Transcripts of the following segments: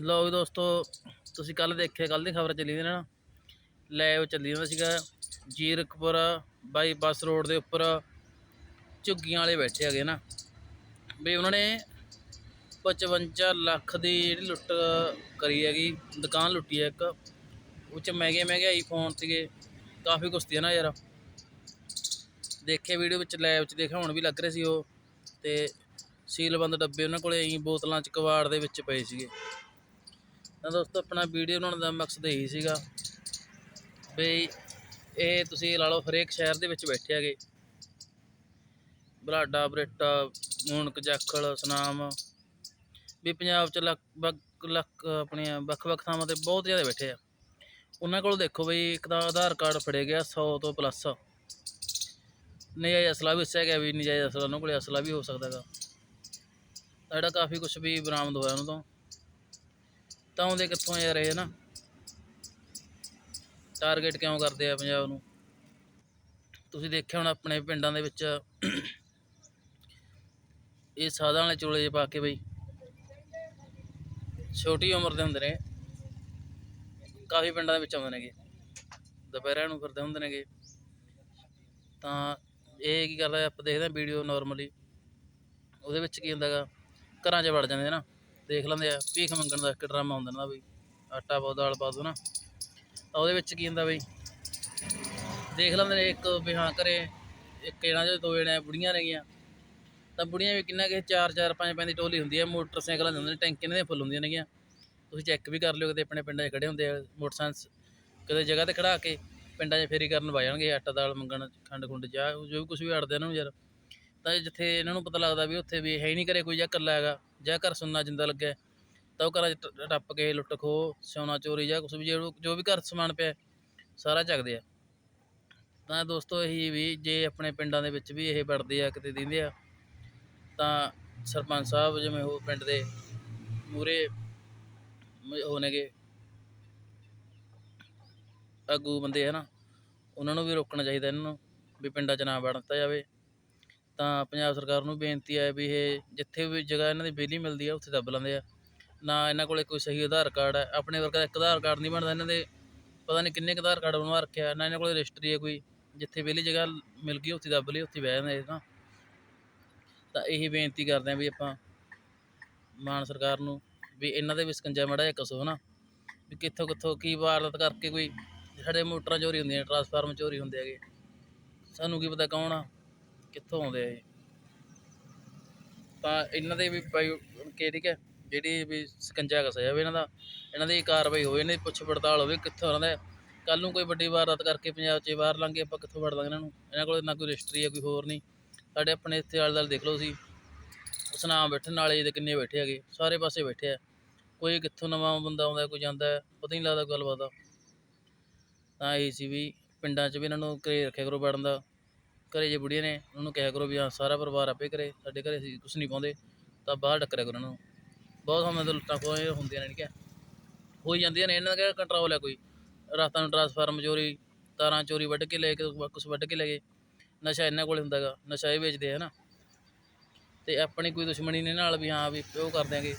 ਲਓ ਵੀ ਦੋਸਤੋ, ਤੁਸੀਂ ਕੱਲ ਦੇਖਿਆ ਕੱਲ ਦੀ ਖਬਰ ਚੱਲੀ ਸੀ ਨਾ ਲੈਵ ਚੱਲੀ ਜਾਂਦਾ ਸੀਗਾ, ਜੀਰਕਪੁਰ ਬਾਈਪਾਸ ਰੋਡ ਦੇ ਉੱਪਰ ਝੁੱਗੀਆਂ ਵਾਲੇ ਬੈਠੇ ਹੈਗੇ ਨਾ। ਵੀ ਉਹਨਾਂ ਨੇ 55 ਲੱਖ ਦੀ ਜਿਹੜੀ ਲੁੱਟ ਕਰੀ ਹੈਗੀ, ਦੁਕਾਨ ਲੁੱਟੀ ਹੈ ਇੱਕ। ਉਹ ਚ ਮਹਿੰਗੇ ਮਹਿੰਗੇ ਆਈਫੋਨ ਸੀਗੇ, ਕਾਫੀ ਕੁਛ ਸੀ ਨਾ ਯਾਰ। ਦੇਖੇ ਵੀਡੀਓ ਵਿੱਚ ਲੈਬ ਚ ਦਿਖਾਉਣ ਵੀ ਲੱਗ ਰਹੇ ਸੀ ਉਹ। ਤੇ ਸੀਲਬੰਦ ਡੱਬੇ ਉਹਨਾਂ ਕੋਲੇ, ਐਂ ਬੋਤਲਾਂ ਚ ਕਵਾੜ ਦੇ ਵਿੱਚ ਪਏ ਸੀਗੇ। ਤਾਂ ਦੋਸਤੋ ਆਪਣਾ ਵੀਡੀਓ ਬਣਾਉਣ ਦਾ ਮਕਸਦ ਇਹੀ ਸੀਗਾ ਵੀ ਇਹ ਤੁਸੀਂ ਲਾ ਲਓ ਹਰੇਕ ਸ਼ਹਿਰ ਦੇ ਵਿੱਚ ਬੈਠੇ ਹੈਗੇ। ਬਲਾਡਾ, ਬਰੇਟਾ, ਮੂਨਕ, ਜਾਖਲ, ਸੁਨਾਮ ਵੀ ਪੰਜਾਬ ਚ ਲਗਭਗ ਲੱਖ ਆਪਣੇ ਵੱਖ-ਵੱਖ ਥਾਵਾਂ ਤੇ ਬਹੁਤ ਜ਼ਿਆਦਾ ਬੈਠੇ ਆ। ਉਹਨਾਂ ਕੋਲ ਦੇਖੋ ਬਈ ਇੱਕ ਤਾਂ ਆਧਾਰ ਕਾਰਡ ਫੜੇ ਗਿਆ 100 ਤੋਂ ਪਲੱਸ ਨਜਾਇਜ਼ ਅਸਲਾ ਵੀ ਦੱਸਿਆ ਗਿਆ ਵੀ ਨਜਾਇਜ਼ ਅਸਲਾ ਉਹਨਾਂ ਕੋਲੇ ਅਸਲਾ ਵੀ ਹੋ ਸਕਦਾ ਹੈਗਾ। ਤਾਂ ਕਾਫੀ ਕੁਝ ਵੀ ਬਰਾਮਦ ਹੋਇਆ ਉਹਨਾਂ ਤੋਂ। ਤਾਂ ਆਉਂਦੇ ਕਿੱਥੋਂ ਯਾਰ ਇਹ ਨਾ? ਟਾਰਗੇਟ ਕਿਉਂ ਕਰਦੇ ਆ ਪੰਜਾਬ ਨੂੰ? ਤੁਸੀਂ ਦੇਖਿਆ ਹੁਣ ਆਪਣੇ ਪਿੰਡਾਂ ਦੇ ਵਿੱਚ ਇਹ ਸਾਧਾਂ ਵਾਲੇ ਚੋਲੇ ਜਿਹੇ ਪਾ ਕੇ ਬਈ। ਛੋਟੀ ਉਮਰ ਦੇ ਹੁੰਦੇ ਨੇ। ਕਾਫੀ ਪਿੰਡਾਂ ਦੇ ਵਿੱਚ ਆਉਂਦੇ ਨੇਗੇ। ਦੁਪਹਿਰਾਂ ਨੂੰ ਫਿਰਦੇ ਹੁੰਦੇ ਨੇਗੇ। ਤਾਂ ਇਹ ਕੀ ਗੱਲ ਹੈ, ਆਪਾਂ ਦੇਖਦੇ ਹਾਂ ਵੀਡੀਓ ਨਾਰਮਲੀ ਉਹਦੇ ਵਿੱਚ ਕੀ ਹੁੰਦਾਗਾ ਘਰਾਂ 'ਚ ਵੜ ਜਾਂਦੇ ਨਾ। ਦੇਖ ਲੈਂਦੇ ਆ, ਭੀਖ ਮੰਗਣ ਦਾ ਇੱਕ ਡਰਾਮਾ ਹੁੰਦਾ ਨਾ ਬਈ, ਆਟਾ ਪਾਓ, ਦਾਲ ਪਾ ਦਿਓ ਨਾ। ਤਾਂ ਉਹਦੇ ਵਿੱਚ ਕੀ ਹੁੰਦਾ ਬਈ, ਦੇਖ ਲੈਂਦੇ ਨੇ ਇੱਕ ਵੀ ਹਾਂ ਘਰੇ ਇੱਕ ਜਣਾ ਜਾਂ ਦੋ ਜਣੇ ਬੁੜੀਆਂ ਨੇਗੀਆਂ ਤਾਂ ਬੁੜੀਆਂ ਵੀ ਕਿੰਨਾ ਕਿ ਚਾਰ ਚਾਰ, ਪੰਜ ਪੰਜ ਦੀ ਟੋਲੀ ਹੁੰਦੀ ਹੈ ਮੋਟਰਸਾਈਕਲਾਂ ਦੇ ਹੁੰਦੇ ਨੇ ਟੈਂਕੀਆਂ ਦੇ ਫੁੱਲ ਹੁੰਦੀਆਂ ਨੇਗੀਆਂ। ਤੁਸੀਂ ਚੈੱਕ ਵੀ ਕਰ ਲਿਓ ਕਿਤੇ ਆਪਣੇ ਪਿੰਡਾਂ 'ਚ ਖੜੇ ਹੁੰਦੇ ਆ, ਮੋਟਰਸਾਈਕਲ ਕਿਤੇ ਜਗ੍ਹਾ ਤੇ ਖੜਾ ਕੇ ਪਿੰਡਾਂ 'ਚ ਫੇਰੀ ਕਰਨ ਵਾ ਜਾਣਗੇ, ਆਟਾ, ਦਾਲ ਮੰਗਣ, ਖੰਡ ਖੁੰਡ ਜਾ ਜੋ ਵੀ ਕੁਝ ਵੀ ਅੜਦੇ ਇਹਨਾਂ ਨੂੰ ਯਾਰ ਤਾਂ ਜਿੱਥੇ ਇਹਨਾਂ ਨੂੰ ਪਤਾ ਲੱਗਦਾ ਵੀ ਉੱਥੇ ਵੀ ਹੈ ਹੀ ਨਹੀਂ ਕਰੇ ਕੋਈ ਜਾਂ ਇਕੱਲਾ ਹੈਗਾ। ਜਾਂ ਘਰ ਸੁਣਨਾ ਜਿੰਦਾ ਲੱਗਿਆ ਤਾਂ ਉਹ ਘਰਾਂ 'ਚ ਟ- ਟੱਪ ਕੇ ਲੁੱਟ ਖੋ ਸੋਨਾ ਚੋਰੀ ਜਾਂ ਕੁਝ ਵੀ ਜੋ ਜੋ ਵੀ ਘਰ ਸਮਾਨ ਪਿਆ, ਸਾਰਾ ਚੱਕਦੇ ਆ। ਤਾਂ ਦੋਸਤੋ ਇਹੀ ਵੀ ਜੇ ਆਪਣੇ ਪਿੰਡਾਂ ਦੇ ਵਿੱਚ ਵੀ ਇਹ ਵੜਦੇ ਆ, ਕਿਤੇ ਦਿੰਦੇ ਆ, ਤਾਂ ਸਰਪੰਚ ਸਾਹਿਬ ਜਿਵੇਂ ਉਹ ਪਿੰਡ ਦੇ ਮੂਰੇ ਉਹ ਨੇਗੇ। ਆਗੂ ਬੰਦੇ ਹੈ ਨਾ ਉਹਨਾਂ ਨੂੰ ਵੀ ਰੋਕਣਾ ਚਾਹੀਦਾ ਇਹਨਾਂ ਨੂੰ, ਵੀ ਪਿੰਡਾਂ 'ਚ ਨਾ ਵੜਨ ਦਿੱਤਾ ਜਾਵੇ। ਤਾਂ ਪੰਜਾਬ ਸਰਕਾਰ ਨੂੰ ਬੇਨਤੀ ਹੈ ਵੀ ਇਹ ਜਿੱਥੇ ਵੀ ਜਗ੍ਹਾ ਇਹਨਾਂ ਦੀ ਬਿਜਲੀ ਮਿਲਦੀ ਆ, ਉੱਥੇ ਦੱਬ ਲੈਂਦੇ ਆ। ਨਾ ਇਹਨਾਂ ਕੋਲੇ ਕੋਈ ਸਹੀ ਆਧਾਰ ਕਾਰਡ ਹੈ। ਆਪਣੇ ਵਰਗਾ ਇੱਕ ਆਧਾਰ ਕਾਰਡ ਨਹੀਂ ਬਣਦਾ ਇਹਨਾਂ ਦੇ। ਪਤਾ ਨਹੀਂ ਕਿੰਨੇ ਕੁ ਆਧਾਰ ਕਾਰਡ ਬਣਵਾ ਰੱਖਿਆ ਨਾ ਇਹਨਾਂ ਕੋਲੇ ਰਜਿਸਟਰੀ ਹੈ ਕੋਈ। ਜਿੱਥੇ ਵਿਹਲੀ ਜਗ੍ਹਾ ਮਿਲ ਗਈ, ਉੱਥੇ ਦੱਬ ਲਈ, ਉੱਥੇ ਬਹਿ ਜਾਂਦੇ ਇਹ ਤਾਂ ਤਾਂ ਇਹੀ ਬੇਨਤੀ ਕਰਦੇ ਆ ਵੀ ਆਪਾਂ ਮਾਨ ਸਰਕਾਰ ਨੂੰ ਵੀ ਇਹਨਾਂ ਦੇ ਵੀ ਸਕੰਜਾ ਮੜਾ ਜਿਹਾ ਕਸੋ ਨਾ ਵੀ ਕਿੱਥੋਂ ਕਿੱਥੋਂ ਕੀ ਵਾਰਦਾਤ ਕਰਕੇ ਕੋਈ ਸਾਡੇ ਮੋਟਰਾਂ ਚੋਰੀ ਹੁੰਦੀਆਂ ਟਰਾਂਸਫਾਰਮ ਚੋਰੀ ਹੁੰਦੇ ਹੈਗੇ। ਸਾਨੂੰ ਕੀ ਪਤਾ ਕੌਣ ਆ। ਕਿੱਥੋਂ ਆਉਂਦੇ ਆ ਇਹ? ਤਾਂ ਇਹਨਾਂ ਦੇ ਵੀ ਭਾਈ ਠੀਕ ਹੈ, ਜਿਹੜੀ ਵੀ ਸਕੰਜਾ ਕਸਿਆ ਜਾਵੇ ਇਹਨਾਂ ਦਾ, ਇਹਨਾਂ ਦੀ ਕਾਰਵਾਈ ਹੋਵੇ ਇਹਨਾਂ ਦੀ ਪੁੱਛ ਪੜਤਾਲ ਹੋਵੇ ਕਿੱਥੋਂ ਇਹਨਾਂ ਦਾ ਕੱਲ ਨੂੰ ਕੋਈ ਵੱਡੀ ਵਾਰਦਾਤ ਕਰਕੇ ਪੰਜਾਬ 'ਚ ਬਾਹਰ ਲੰਘੇ, ਆਪਾਂ ਕਿੱਥੋਂ ਵੜ ਲਾਂਗੇ ਇਹਨਾਂ ਨੂੰ? ਇਹਨਾਂ ਕੋਲ ਨਾ ਕੋਈ ਰਜਿਸਟਰੀ ਹੈ, ਕੋਈ ਹੋਰ ਨਹੀਂ। ਸਾਡੇ ਆਪਣੇ ਇੱਥੇ ਆਲੇ ਦੁਆਲੇ ਦੇਖ ਲਓ ਸੀ ਉਸ ਸੁਨਾਮ ਬੈਠੇ ਨਾਲੇ ਦੇ ਕਿੰਨੇ ਬੈਠੇ ਹੈਗੇ, ਸਾਰੇ ਪਾਸੇ ਬੈਠੇ ਆ। ਕੋਈ ਕਿੱਥੋਂ ਨਵਾਂ ਬੰਦਾ ਆਉਂਦਾ, ਕੋਈ ਜਾਂਦਾ ਪਤਾ ਨਹੀਂ ਲੱਗਦਾ ਗੱਲਬਾਤ ਦਾ। ਤਾਂ ਇਹ ਸੀ ਵੀ ਪਿੰਡਾਂ 'ਚ ਵੀ ਇਹਨਾਂ ਨੂੰ ਘਰੇ ਰੱਖਿਆ ਕਰੋ ਬੈਠਣ ਦਾ। ਘਰੇ ਜੇ ਬੁੜੀਆਂ ਨੇ, ਉਹਨਾਂ ਨੂੰ ਕਿਹਾ ਕਰੋ ਵੀ ਹਾਂ, ਸਾਰਾ ਪਰਿਵਾਰ ਆਪੇ ਕਰੇ, ਸਾਡੇ ਘਰੇ ਅਸੀਂ ਕੁਛ ਨਹੀਂ ਪਾਉਂਦੇ, ਤਾਂ ਬਾਹਰ ਟੱਕਰਿਆ ਕਰੋ ਇਹਨਾਂ ਨੂੰ। ਬਹੁਤ ਸਮੇਂ ਤੋਂ ਲੁੱਟਾਂ ਖੋਹਾਂ ਹੁੰਦੀਆਂ ਨੇ, ਠੀਕ ਹੈ। ਹੋਈ ਜਾਂਦੀਆਂ ਨੇ, ਇਹਨਾਂ ਦਾ ਕਿਹੜਾ ਕੰਟਰੋਲ ਹੈ ਕੋਈ? ਰਾਤਾਂ ਨੂੰ ਟਰਾਂਸਫਾਰਮ ਚੋਰੀ, ਤਾਰਾਂ ਚੋਰੀ ਵੱਢ ਕੇ ਲੈ ਕੇ, ਕੁਛ ਵੱਢ ਕੇ ਲੈ ਗਏ। ਨਸ਼ਾ ਇਹਨਾਂ ਕੋਲ ਹੁੰਦਾ ਗਾ ਨਸ਼ਾ ਇਹ ਵੇਚਦੇ ਹੈ ਨਾ ਤੇ ਆਪਣੀ ਕੋਈ ਦੁਸ਼ਮਣੀ ਨੇ ਨਾਲ ਵੀ ਹਾਂ, ਵੀ ਉਹ ਕਰ ਦਿਆਂਗੇ।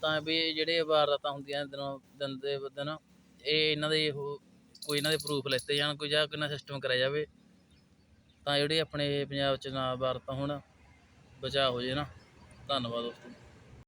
ਤਾਂ ਵੀ ਜਿਹੜੇ ਵਾਰਦਾਤਾਂ ਹੁੰਦੀਆਂ ਦਿਨੋਂ ਦਿਨ ਦੇ ਦਿਨ, ਇਹ ਇਹਨਾਂ ਦੇ ਉਹ, ਕੋਈ ਇਹਨਾਂ ਦੇ ਪ੍ਰੂਫ ਲੈਤੇ ਜਾਣ, ਕੋਈ ਜਾਂ ਕਿੰਨਾ ਸਿਸਟਮ ਕਰਿਆ ਜਾਵੇ। ਤਾਂ ਜਿਹੜੇ ਆਪਣੇ ਪੰਜਾਬ 'ਚ ਨਾ ਵਾਰਦਾਤਾਂ ਹੋਣ ਬਚਾਅ ਹੋ ਜੇ ਨਾ। ਧੰਨਵਾਦ ਦੋਸਤੋ।